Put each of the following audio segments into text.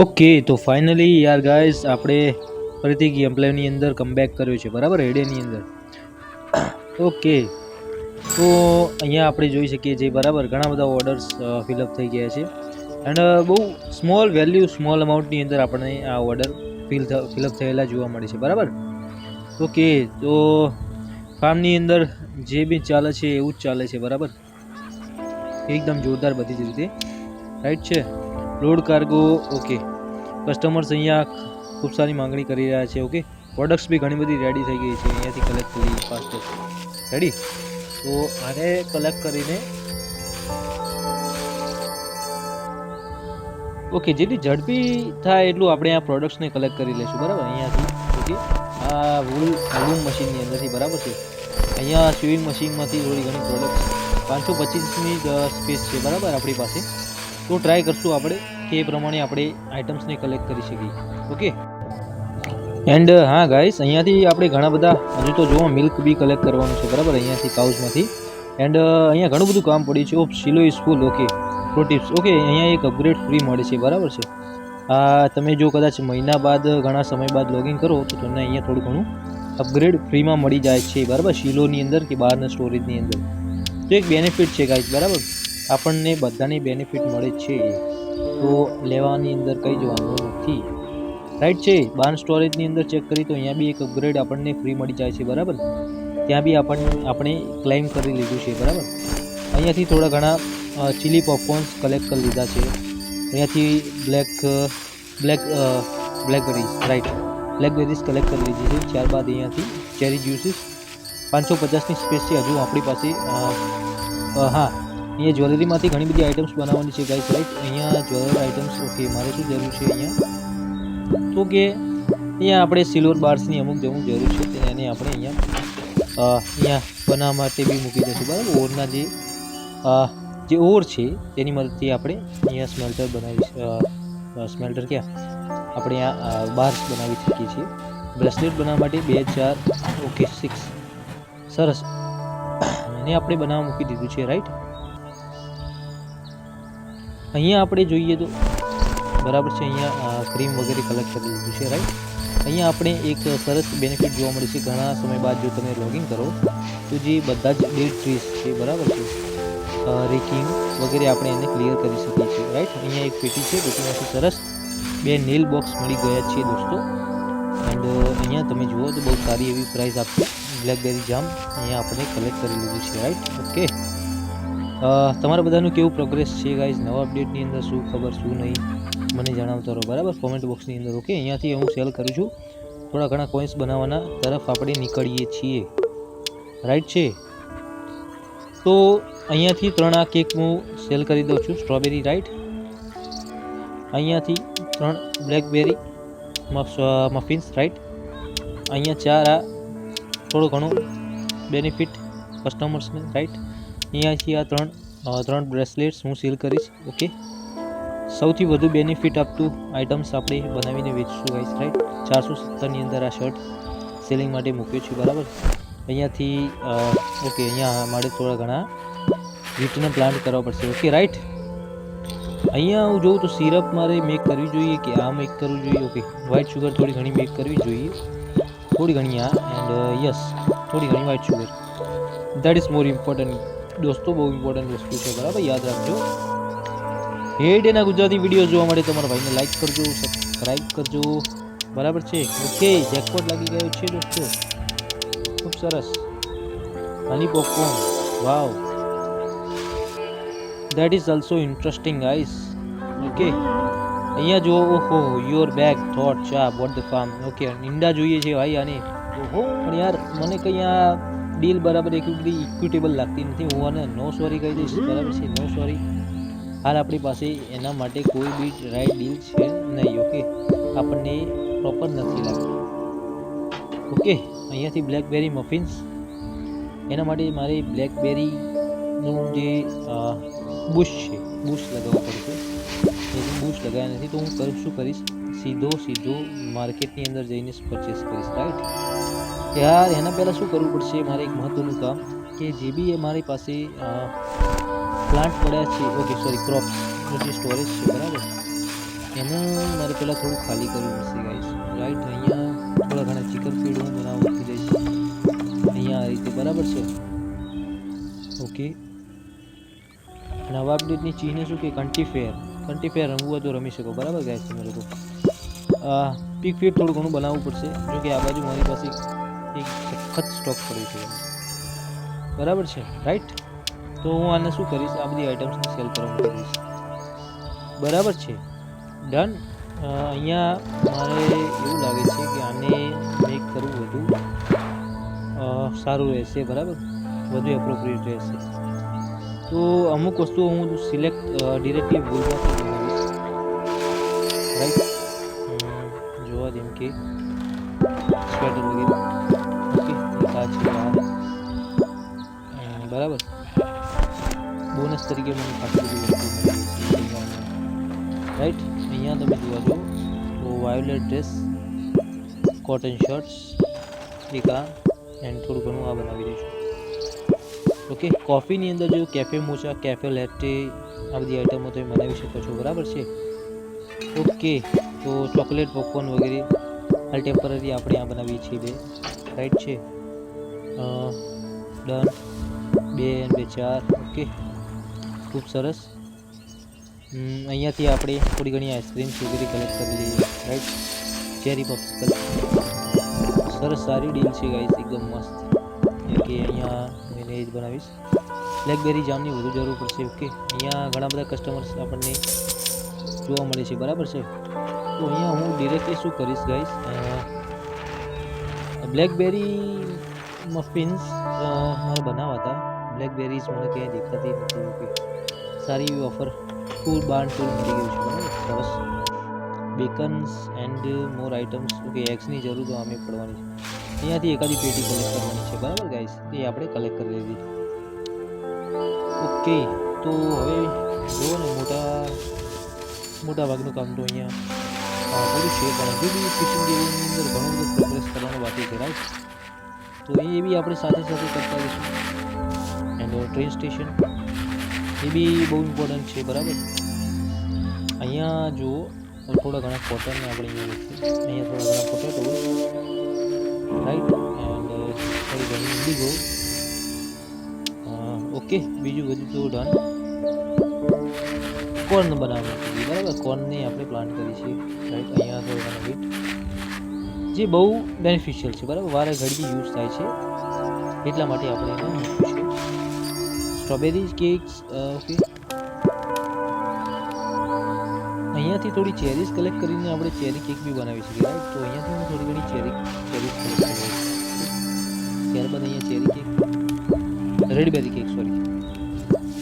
Okay તો finally યાર guys આપણે ફરીથી ગેમ પ્લેની અંદર કમબેક કર્યો છે, બરાબર? હેડેની અંદર. ઓકે તો અહીંયા આપણે જોઈ શકીએ છીએ, બરાબર? ઘણા બધા ઓર્ડર્સ ફિલઅપ થઈ ગયા છે. એન્ડ બહુ સ્મોલ વેલ્યુ સ્મોલ અમાઉન્ટની અંદર આપણને આ ઓર્ડર ફિલ ફિલઅપ થયેલા જોવા મળે છે, બરાબર? ઓકે તો ફાર્મની અંદર જે બી ચાલે છે, એવું જ ચાલે છે, બરાબર? એકદમ જોરદાર બધી જ રીતે. રાઈટ છે? લોડ કાર્ગો ઓકે કસ્ટમર્સ અહીંયા ખૂબ સારી માંગણી કરી રહ્યા છે ઓકે પ્રોડક્ટ્સ બી ઘણી બધી રેડી થઈ ગઈ છે, અહીંયાથી કલેક્ટ કરી ફાસ્ટ રેડી તો આને કલેક્ટ કરીને ઓકે જેટલી ઝડપી થાય એટલું આપણે આ પ્રોડક્ટ્સને કલેક્ટ કરી લઈશું, બરાબર? અહીંયાથી ઓકે આ વૂલ વૂલ મશીનની અંદરથી, બરાબર છે? અહીંયા સ્વિમિંગ મશીનમાંથી થોડી ઘણી પ્રોડક્ટ્સ પાંચસો પચીસની સ્પેસ છે, બરાબર, આપણી પાસે. તો ટ્રાય કરશું આપણે. કે એ પ્રમાણે આપણે આઇટમ્સને કલેક્ટ કરી શકીએ. ઓકે એન્ડ હા ગાઈસ અહીંયાથી આપણે ઘણા બધા, હજુ તો જોવા મિલ્ક બી કલેક્ટ કરવાનું છે, બરાબર? અહીંયાથી કાઉઝમાંથી એન્ડ અહીંયા ઘણું બધું કામ પડ્યું છે. Of શીલો is full okay pro tips okay અહીંયા એક અપગ્રેડ ફ્રી મળે છે, બરાબર છે? આ, તમે જો કદાચ મહિના બાદ, ઘણા સમય બાદ લોગિન કરો, તો તમને અહીંયા થોડું ઘણું અપગ્રેડ ફ્રીમાં મળી જાય છે, બરાબર? શિલોની અંદર કે બહારના સ્ટોરેજની અંદર. તો એક બેનિફિટ છે ગાઈસ બરાબર? આપણને બધાની બેનિફિટ મળે છે. તો લેવાની અંદર કંઈ જવાનું નથી. રાઈટ છે બાર સ્ટોરેજની અંદર ચેક કરી તો અહીંયા બી એક અપગ્રેડ આપણને ફ્રી મળી જાય છે, બરાબર? ત્યાં બી આપણને આપણે ક્લેમ કરી લીધું છે, બરાબર? અહીંયાથી થોડા ઘણા ચીલી પોપકોર્ન્સ કલેક્ટ કરી લીધા છે. અહીંયાથી black black blackberries right blackberries collect કરી લીધી છે. ત્યારબાદ અહીંયાથી ચેરી જ્યુસીસ પાંચસો પચાસની સ્પેસ છે હજુ આપણી પાસે હા. અહીંયા જ્વેલરીમાંથી ઘણી બધી આઇટમ્સ બનાવવાની છે ગાઈસ રાઈટ અહીંયા જ્વેલરી આઇટમ્સ ઓકે મારે શું જરૂર છે અહીંયા? તો કે અહીંયા આપણે સિલ્વર બાર્સની અમુક જવું જરૂર છે એને આપણે અહીંયા અહીંયા બનાવવા માટે બી મૂકી દઈશું, બરાબર? ઓરના જે જે ઓર છે, તેની મદદથી આપણે અહીંયા સ્મેલ્ટર બનાવી સ્મેલ્ટર ક્યાં? આપણે આ બાર્સ બનાવી શકીએ છીએ. બ્રેસલેટ બનાવવા માટે બે, ચાર ઓકે સિક્સ સરસ. એને આપણે બનાવવા મૂકી દીધું છે રાઈટ અહીંયા આપણે જોઈએ તો બરાબર છે, અહીંયા ક્રીમ વગેરે કલેક્ટ કરી લીધું છે રાઈટ અહીંયા આપણે એક સરસ બેનિફિટ જોવા મળે છે, ઘણા સમય બાદ જો તમે લોગિન કરો, તો જે બધા જ ડેડ ટ્રીસ છે, બરાબર છે રેકિંગ વગેરે આપણે એને ક્લિયર કરી શકીએ છીએ રાઈટ અહીંયા એક પેટી છે પેટીમાંથી સરસ બે નેલ બોક્સ મળી ગયા છે, દોસ્તો. એન્ડ અહીંયા તમે જુઓ તો બહુ સારી એવી પ્રાઇસ આપશે બ્લેકબેરી જામ અહીંયા આપણે કલેક્ટ કરી લીધું છે રાઈટ ઓકે તમારા બધાનું કેવું પ્રોગ્રેસ છે ગાઈઝ નવા અપડેટની અંદર શું ખબર, શું નહીં? મને જણાવતા રહો, બરાબર? કોમેન્ટ બોક્સની અંદર ઓકે અહીંયાથી હું સેલ કરું છું. થોડા ઘણા કોઈન્સ બનાવવાના તરફ આપણે નીકળીએ છીએ. રાઈટ છે? તો અહીંયાથી ત્રણ આ કેક હું સેલ કરી દઉં છું. સ્ટ્રોબેરી રાઈટ અહીંયાથી ત્રણ બ્લેકબેરી મફિન્સ રાઈટ અહીંયા ચાર આ થોડું ઘણું બેનિફિટ કસ્ટમર્સને રાઈટ અહીંયાથી આ ત્રણ ત્રણ બ્રેસલેટ્સ હું સેલ કરીશ ઓકે સૌથી વધુ બેનિફિટ આપતું આઇટમ્સ આપણે બનાવીને વેચીશું ગાઈસ રાઈટ ચારસો સત્તરની અંદર આ શર્ટ સેલિંગ માટે મૂક્યો છે, બરાબર? અહીંયાથી ઓકે અહીંયા મારે થોડા ઘણા વીટને પ્લાન્ટ કરવા પડશે ઓકે રાઈટ અહીંયા હું જોઉં તો સિરપ મારે મેક કરવી જોઈએ કે આ મેક કરવું જોઈએ ઓકે વ્હાઇટ શુગર થોડી ઘણી મેક કરવી જોઈએ. થોડી ઘણી આ એન્ડ યસ થોડી ઘણી white sugar that is more important દોસ્તો બહુ ઇમ્પોર્ટન્ટ વસ્તુ છે બરાબર? યાદ રાખજો. હેડ એના ગુજરાતી વીડિયો જોવા માટે તમારા ભાઈને લાઈક કરજો સબસ્ક્રાઈબ કરજો. બરાબર છે? ઓકે જેકપોટ લાગી ગયો છે દોસ્તો. ખૂબ સરસ. Honey popcorn wow that is also interesting guys okay અહીંયા જો ઓહો યોર બેગ થોટ ચા વોટ ધ ફાર્મ ઓકે ઈંડા જોઈએ છે ભાઈ આને. પણ યાર મને કંઈ આ ડીલ બરાબર એટલી ઇક્વિટેબલ લાગતી નથી. હું આને નો સોરી કહી દઈશ. બરાબર છે? નો સોરી હાલ આપણી પાસે એના માટે કોઈ બી રાઈટ ડીલ છે નહીં ઓકે આપણને પ્રોપર નથી લાગતું. ઓકે અહીંયાથી બ્લેકબેરી મફિન્સ એના માટે મારે બ્લેકબેરીનું જે બુશ છે બુશ લગાવવું પડશે. એ બુશ લગાવ્યા નથી, તો હું કરું, શું કરીશ? સીધો સીધો માર્કેટની અંદર જઈને પરચેસ કરીશ રાઈટ યાર, એના પહેલાં શું કરવું પડશે? મારે એક મહત્ત્વનું કામ કે જે બી એ મારી પાસે પ્લાન્ટ પડ્યા છે ઓકે સોરી ક્રોપ્સ જે સ્ટોરેજ છે, બરાબર? એને મારે પહેલાં થોડું ખાલી કરવું પડશે ગાઈશ રાઈટ અહીંયા થોડા ઘણા ચિકન ફીડ હું બનાવવા મૂકી દઈશ અહીંયા આ રીતે, બરાબર છે? ઓકે નવા અપડેટની ચીને શું કે કંટી ફેર કંટી ફેર રમવું હોય તો રમી શકો, બરાબર ગાઈસ તમે લોકો? પીક ફીડ થોડું ઘણું બનાવવું પડશે જો કે આ બાજુ મારી પાસે એક સખત સ્ટોક પડ્યો છે. બરાબર છે રાઈટ તો હું આને શું કરીશ? આ બધી આઇટમ્સને સેલ કરવા કરીશ બરાબર છે. ડન અહીંયા મારે એવું લાગે છે કે આને મેક કરવું વધુ સારું રહેશે, બરાબર? વધુ એપ્રોપ્રિએટ રહેશે. તો અમુક વસ્તુઓ હું સિલેક્ટ ડિરેક્ટલી ભૂલમાંથી બનાવીશ. રાઈટ જોવા જેમ કે તરીકે મને રાઈટ અહીંયા તમે જોવા છો તો વાયોલેટ ડ્રેસ, કોટન શર્ટ્સ, એક આ એન્ડ થોડું ઘણું આ બનાવી દઈશું. ઓકે કોફીની અંદર જો કેફે મોચા કેફે લેટે આ બધી આઈટમો તમે બનાવી શકો છો. બરાબર છે? ઓકે તો ચોકલેટ પોપકોર્ન વગેરે હાલ ટેમ્પરરી આપણે આ બનાવીએ છીએ બે. રાઈટ છે? ડન બે અને બે, ચાર. ઓકે ખૂબ સરસ. અહીંયાથી આપણે થોડી ઘણી આઈસ્ક્રીમ વગેરે કલેક્ટ કરી લઈએ. રાઈટ ચેરી પપ્સ સરસ સારી ડીલ છે ગાઈસ એકદમ મસ્ત. કે અહીંયા મેં એ જ બનાવીશ. બ્લેકબેરી જામની વધુ જરૂર પડશે. ઓકે અહીંયા ઘણા બધા કસ્ટમર્સ આપણને જોવા મળે છે. બરાબર છે? તો અહીંયા હું ડિરેક્ટલી શું કરીશ ગાઈસ બ્લેકબેરી મફિન્સ મારે બનાવવા હતા બ્લેકબેરીઝ મને ક્યાંય દેખાતી નથી ઓકે સારી એવી ઓફર ટૂલ બાર ટૂલ મળી ગયું છે બરાબર સરસ bacons and more items okay એગ્સની જરૂર તો આમે પડવાની છે અહીંયાથી એકાદી પેટી કલેક્ટ કરવાની છે બરાબર ગાઈસ એ આપણે કલેક્ટ કરી લીધી ઓકે તો હવે જુઓ ને મોટા મોટા ભાગનું કામ તો અહીંયા અ, પૂરું છે પણ હજુ બી ફિશિંગ ગેમની અંદર ઘણું બધું પ્રોગ્રેસ કરવાનું બાકી છે રાઈટ તો એ બી આપણે સાથે સાથે કરતા રહીશું એન્ડ ટ્રેન સ્ટેશન એ બી બહુ ઇમ્પોર્ટન્ટ છે, બરાબર? અહીંયા જુઓ થોડા ઘણા કોટન આપણે અહીંયા થોડા ઘણા પોટેટો રાઈટ એન્ડ થોડી ઘણી ઇન્ડિગો ઓકે બીજું બધું તો ડન કોર્ન બનાવવાનું છે, બરાબર? કોર્નને આપણે પ્લાન્ટ કરી છીએ રાઈટ અહીંયા થોડું બીટ જે બહુ બેનિફિશિયલ છે, બરાબર? વારે ઘડી યુઝ થાય છે. એટલા માટે આપણે એને સ્ટ્રોબેરી કેક્સ ઓકે અહીંયાથી થોડી ચેરીઝ કલેક્ટ કરીને આપણે ચેરી કેક બી બનાવી શકીએ રાઈટ તો અહીંયાથી હું થોડી ઘણી ચેરી ચેરીઝ કલેક્ટ કરીશ ત્યારબાદ અહીંયા cherry cake, redberry cake sorry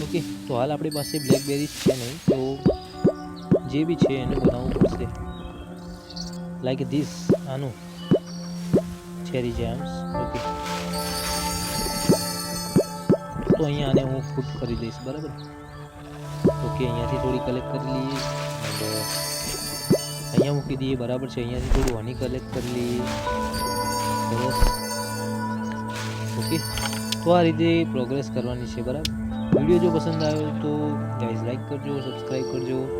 okay, તો હાલ આપણી પાસે બ્લેકબેરીઝ છે નહીં, તો જે બી છે એને બનાવવું પડશે. લાઈક ધીસ આનું. ચેરી જેમ્સ ઓકે તો અહીંયા આને હું ફૂટ કરી દઈશ બરાબર? ઓકે અહીંયાથી થોડી કલેક્ટ કરી લઈએ and, અ, અહીંયા મૂકી દઈએ બરાબર છે? અહીંયાથી થોડું હની કલેક્ટ કરી લઈએ. સરસ ઓકે? તો આ રીતે પ્રોગ્રેસ કરવાની છે બરાબર? વીડિયો જો પસંદ આવ્યો તો ગાઈઝ લાઈક કરજો સબસ્ક્રાઈબ કરજો.